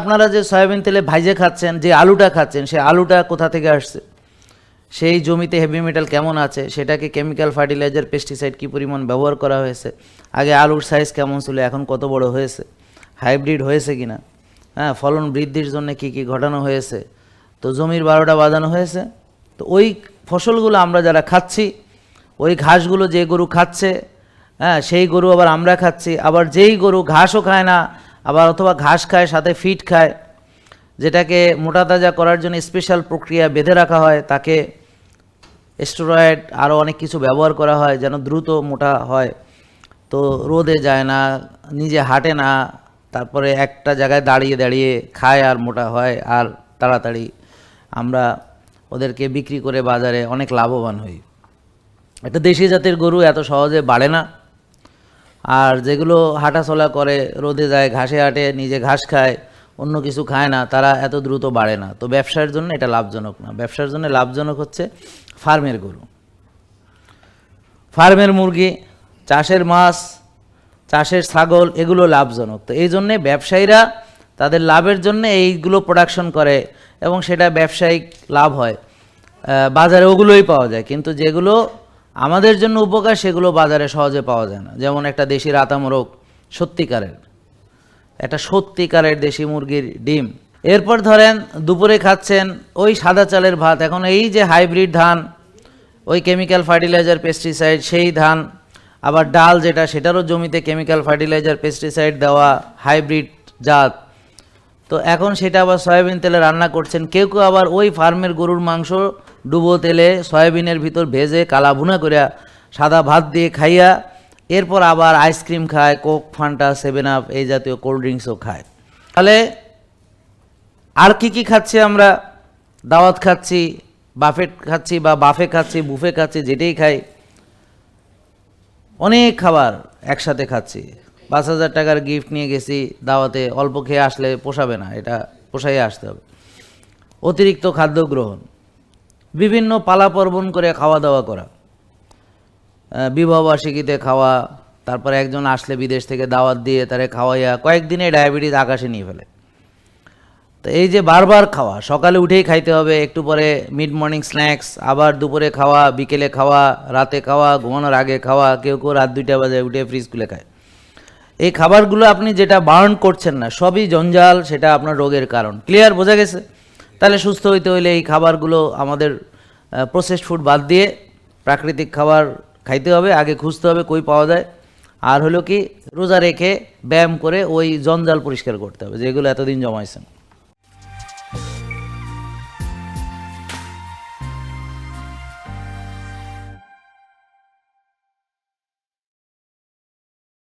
আপনারা যে সয়াবিন তেলে ভাইজে খাচ্ছেন, যে আলুটা খাচ্ছেন সেই আলুটা কোথা থেকে আসছে? সেই জমিতে হেভি মেটাল কেমন আছে? সেটাকে কেমিক্যাল ফার্টিলাইজার পেস্টিসাইড কী পরিমাণ ব্যবহার করা হয়েছে? আগে আলুর সাইজ কেমন ছিল? এখন কত বড় হয়েছে? হাইব্রিড হয়েছে কিনা? হ্যাঁ ফলন বৃদ্ধির জন্য কি কি ঘটানো হয়েছে? তো জমির বারোটা বাঁধানো হয়েছে। তো ওই ফসলগুলো আমরা যারা খাচ্ছি, ওই ঘাসগুলো যে গরু খাচ্ছে হ্যাঁ সেই গরু আবার আমরা খাচ্ছি। আবার যেই গরু ঘাসও খায় না আবার অথবা ঘাস খায়, সাথে ফিট খায়, যেটাকে মোটা তাজা করার জন্য স্পেশাল প্রক্রিয়া বেঁধে রাখা হয়, তাকে স্টেরয়েড আরও অনেক কিছু ব্যবহার করা হয় যেন দ্রুত মোটা হয়। তো রোদে যায় না, নিজে হাঁটে না, তারপরে একটা জায়গায় দাঁড়িয়ে দাঁড়িয়ে খায় আর মোটা হয় আর তাড়াতাড়ি আমরা ওদেরকে বিক্রি করে বাজারে অনেক লাভবান হই। একটা দেশি জাতের গরু এত সহজে বাড়ে না। আর যেগুলো হাঁটাচলা করে, রোদে যায়, ঘাসে হাঁটে, নিজে ঘাস খায়, অন্য কিছু খায় না, তারা এত দ্রুত বাড়ে না। তো ব্যবসার জন্য এটা লাভজনক না। ব্যবসার জন্য লাভজনক হচ্ছে ফার্মের গরু। ফার্মের মুরগি, চাষের মাছ, চাষের ছাগল, এগুলো লাভজনক। তো এই জন্যে ব্যবসায়ীরা তাদের লাভের জন্য এইগুলো প্রোডাকশন করে এবং সেটা ব্যবসায়িক লাভ হয়। বাজারে ওগুলোই পাওয়া যায়। কিন্তু যেগুলো আমাদের জন্য উপকার সেগুলো বাজারে সহজে পাওয়া যায় না। যেমন একটা দেশি রাতা মোরগ, সত্যিকারের। একটা সত্যিকারের দেশি মুরগির ডিম। এরপর ধরেন, দুপুরে খাচ্ছেন ওই সাদা চালের ভাত। এখন এই যে হাইব্রিড ধান, ওই কেমিক্যাল ফার্টিলাইজার পেস্টিসাইড, সেই ধান, আবার ডাল যেটা, সেটারও জমিতে কেমিক্যাল ফার্টিলাইজার পেস্টিসাইড দেওয়া হাইব্রিড জাত। তো এখন সেটা আবার সয়াবিন তেলে রান্না করছেন। কেউ কেউ আবার ওই ফার্মের গরুর মাংস ডুবো তেলে সয়াবিনের ভিতর ভেজে কালা ভুনা করিয়া সাদা ভাত দিয়ে খাইয়া এরপর আবার আইসক্রিম খায়, কোক, ফান্টা, সেভেন আপ এই জাতীয় কোল্ড ড্রিঙ্কসও খায়। তাহলে আর কি কি খাচ্ছি আমরা? দাওয়াত খাচ্ছি, বাফেট খাচ্ছি বা বাফে খাচ্ছি, বুফে খাচ্ছি, যেটাই খাই, অনেক খাবার একসাথে খাচ্ছি। পাঁচ হাজার টাকার গিফট নিয়ে গেছি, দাওয়াতে অল্প খেয়ে আসলে পোষাবে না, এটা পোষাইয়ে আসতে হবে। অতিরিক্ত খাদ্য গ্রহণ। বিভিন্ন পালা পার্বণ করে খাওয়া দাওয়া করা। বিবাহবার্ষিকীতে খাওয়া, তারপরে একজন আসলে বিদেশ থেকে দাওয়াত দিয়ে তারে খাওয়াইয়া কয়েকদিনে ডায়াবেটিস আকাশে নিয়ে ফেলে। তো এই যে বারবার খাওয়া, সকালে উঠেই খাইতে হবে, একটু পরে মিড মর্নিং স্ন্যাক্স আবার দুপুরে খাওয়া, বিকেলে খাওয়া, রাতে খাওয়া, ঘুমানোর আগে খাওয়া, কেউ কেউ রাত দুইটা বাজে উঠে ফ্রিজ খুলে খায়। এই খাবারগুলো আপনি যেটা বার্ন করছেন না, সবই জঞ্জাল, সেটা আপনার রোগের কারণ। ক্লিয়ার বোঝা গেছে? তাহলে সুস্থ হইতে হইলে এই খাবারগুলো আমাদের প্রসেসড ফুড বাদ দিয়ে প্রাকৃতিক খাবার খাইতে হবে, আগে খুঁজতে হবে কই পাওয়া যায়। আর হলো কি, রোজা রেখে ব্যায়াম করে ওই জঞ্জাল পরিষ্কার করতে হবে, যেগুলো এতদিন জমাইছেন।